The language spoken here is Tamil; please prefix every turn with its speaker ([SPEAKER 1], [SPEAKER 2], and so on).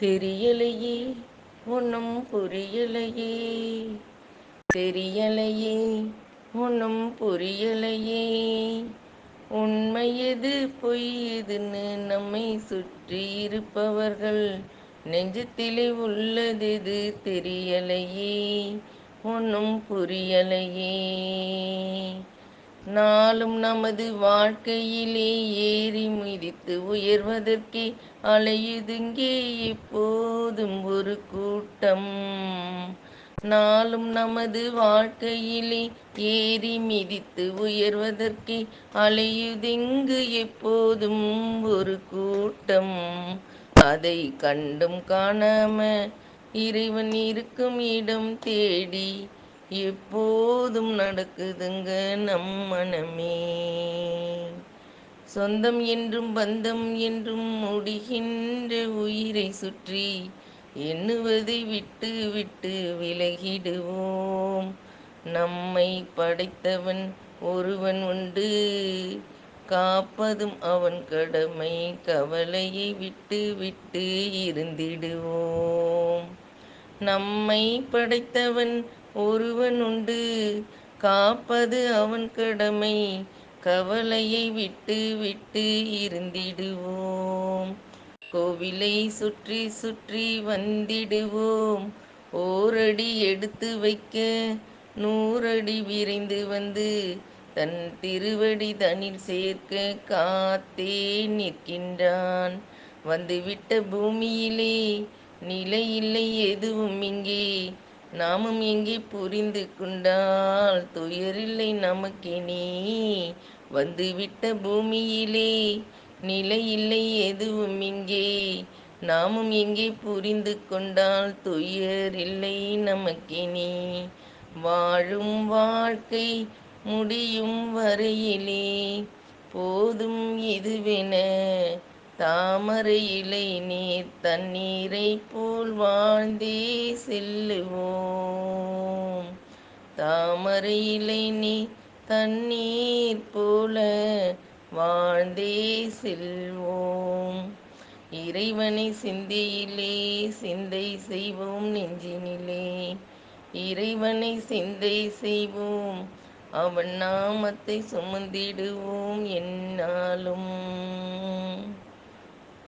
[SPEAKER 1] தெரியலையே ஒன்றும் புரியலையே. தெரியலையே ஒன்றும் புரியலையே. உண்மை எது பொய் எதுன்னு நம்மை சுற்றி இருப்பவர்கள். நெஞ்சத்திலே உள்ளது எது தெரியலையே ஒன்றும் புரியலையே. நாளும் நமது வாழ்க்கையிலே ஏறி மிதித்து உயர்வதற்கே அலையுதுங்கே எப்போதும் ஒரு கூட்டம். நாளும் நமது வாழ்க்கையிலே ஏறி மிதித்து உயர்வதற்கே அலையுதெங்கு எப்போதும் ஒரு கூட்டம். அதை கண்டும் காணாம இறைவன் இருக்கும் இடம் தேடி எப்போதும் நடக்குதுங்க நம் மனமே. சொந்தம் என்றும் பந்தம் என்றும் முடிகின்ற உயிரை சுற்றி எண்ணுவதை விட்டு விட்டு விலகிடுவோம். நம்மை படைத்தவன் ஒருவன் உண்டு. காப்பதும் அவன் கடமை. கவலையை விட்டு விட்டு இருந்திடுவோம். நம்மை படைத்தவன் ஒருவன் உண்டு. காப்பது அவன் கடமை. கவலையை விட்டு விட்டு இருந்திடுவோம். கோவிலை சுற்றி சுற்றி வந்திடுவோம். ஓரடி எடுத்து வைக்க நூறடி விரைந்து வந்து தன் திருவடி தனில் சேர்க்க காத்தே நிற்கின்றான். வந்துவிட்ட பூமியிலே நிலை இல்லை எதுவும் இங்கே. நாமும் எங்கே புரிந்து கொண்டால் துயரில்லை நமக்கினி. வந்துவிட்ட பூமியிலே நிலை இல்லை எதுவும் இங்கே. நாமும் எங்கே புரிந்து கொண்டால் துயரில்லை நமக்கினி. வாழும் வாழ்க்கை முடியும் வரையிலே போதும் இதுவென தாமரை இலை நீர் தண்ணீரை போல் வாழ்ந்தே செல்லுவோம். தாமரை இலை நீர் தண்ணீர் போல வாழ்ந்தே செல்வோம். இறைவனை சிந்தையிலே சிந்தை செய்வோம் நெஞ்சினிலே. இறைவனை சிந்தை செய்வோம் அவன் நாமத்தை சுமந்திடுவோம் என்னாலும்.